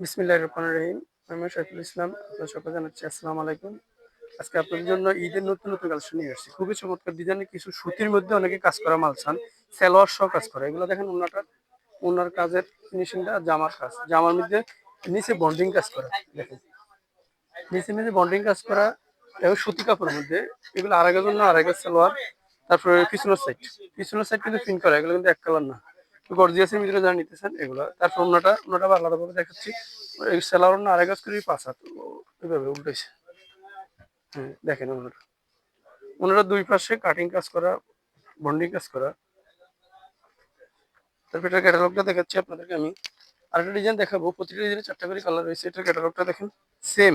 বিসমিল্লাহির রহমানির রহিম। আলাইকুম। আজকে জন্য ঈদের নতুন খুবই চমৎকার কিছু সুতির মধ্যে অনেকে কাজ করা মাল কাজ করে। দেখেন ওনার কাজের জামার কাজ। জামার মধ্যে নিচে বন্ডিং কাজ করা নিচে বন্ডিং কাজ করা, এবং সুতি কাপড়ের মধ্যে। এগুলো আড়াইগের জন্য আড়াইগের সালোয়ার, তারপরে পিছনের সাইড পিছনের সাইড কিন্তু প্রিন্ট করা, এগুলো কিন্তু এক কালার না। গর্জিয়াসের ভিতরে যারা নিতেছেন, এগুলো তারপর অন্যটা অন্যটা আলাদাভাবে দেখাচ্ছি। সেলার অন্য আড়াই গাছ করে পাঁচ হাত। এইভাবে উল্টেছে হ্যাঁ দেখেন অন্যটা। অন্যটা দুই পাশে কাটিং কাজ করা বন্ডিং কাজ করা। তারপর এটার ক্যাটালগটা দেখাচ্ছি আপনাদেরকে আমি। আরেকটা ডিজাইন দেখাবো। প্রতিটা ডিজাইনে চারটা করে কালার রয়েছে। এটার ক্যাটালগটা দেখেন সেম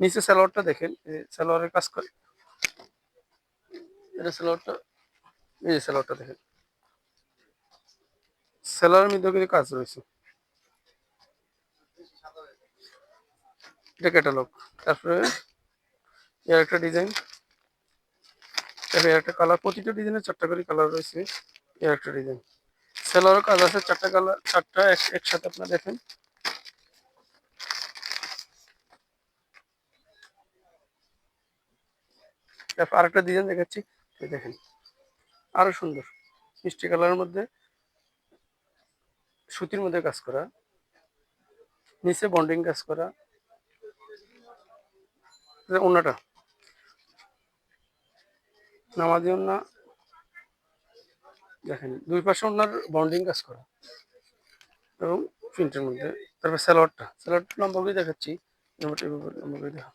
নিচে সালোয়ারটা দেখেন সালোয়ারের কাজ করে। এটা সালোয়ারটা এই যে সালোয়ারটা দেখেন। সেলারের মধ্যে কিন্তু কাজ রয়েছে। এটা ক্যাটালগ তারপরে এর একটা ডিজাইন তারপরে একটা কালার প্রতিটা ডিজাইনের চারটা করে কালার রয়েছে এর একটা ডিজাইন সেলারও কাজ আছে, চারটা কালার চারটা এক- একসাথে আপনারা দেখেন। তারপর আরেকটা ডিজাইন দেখাচ্ছি দেখেন। আরও সুন্দর। মিষ্টি কালারের মধ্যে সুতির মধ্যে কাজ করা, নিচে বন্ডিং কাজ করা অন্যটা নামাজি অন্য দেখেন, দুই পাশে ওনার বন্ডিং কাজ করা এবং প্রিন্টের মধ্যে। তারপর স্যালোয়ারটা স্যালোয়ারটা লম্বা করে দেখাচ্ছি লম্বা করে দেখা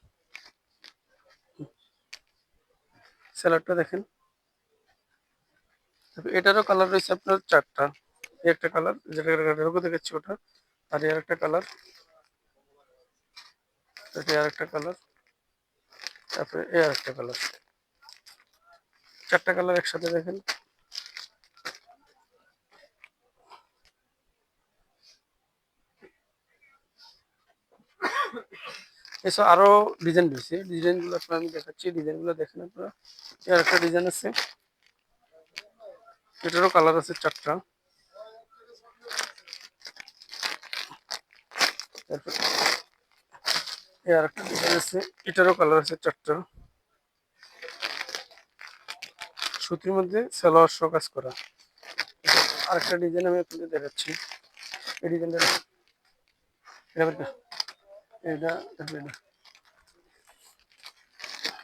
স্যালোয়ারটা দেখেন। এটারও কালার রয়েছে আপনার চারটা। একটা কালার যেটা ক্যাটালগে দেখাচ্ছি ওটা, আর এর একটা কালার এটা আর একটা কালার তারপরে এ আর একটা কালার চারটা কালার একসাথে দেখেন। এসব আরও ডিজাইন রয়েছে। ডিজাইনগুলো আপনার আমি দেখাচ্ছি। ডিজাইনগুলো দেখেন আপনারা। একটা ডিজাইন আছে। এটারও কালার আছে চারটা। এর একটা ডিজাইন আছে, এটারও কালার আছে চারটা। সুতির মধ্যে সালোয়ার শো কাজ করা। আরেকটা ডিজাইন আমি আপনাদের দেখাচ্ছি। এই ডিজাইনটা এটা এটা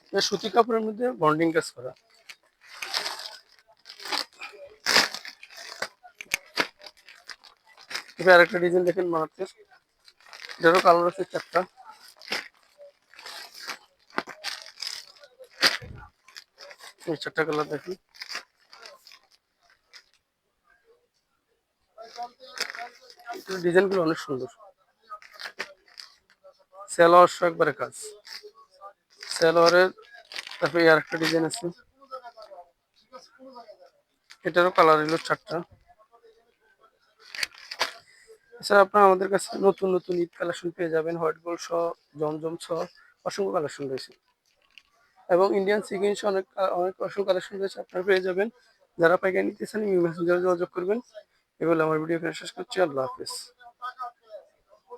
এটা সুতি কাপড়ের মধ্যে বন্ডিং কাজ করা। এবার আরেকটা ডিজাইন দেখেন মারাতে এটারও কালার আছে চারটা। এই চারটা কালার দেখি। ডিজাইনগুলো অনেক সুন্দর। সালোয়ার শো একবারে কাজ। সালোয়ারের তারপরে আর একটা ডিজাইন আছে। এটারও কালার হলো চারটা। এছাড়া আপনার আমাদের কাছে নতুন নতুন ঈদ কালেকশন পেয়ে যাবেন। হোয়াইট গোল্ড সহ জমজম সহ অসংখ্য কালেকশন রয়েছে। এবং ইন্ডিয়ান সহ অনেক অনেক অসংখ্য কালেকশন রয়েছে, আপনারা পেয়ে যাবেন। যারা পাইকারি নিতে চান ইউ মেসেঞ্জারে যোগাযোগ করবেন। এগুলো আমার ভিডিও এখানে শেষ করছি। আল্লাহ হাফেজ।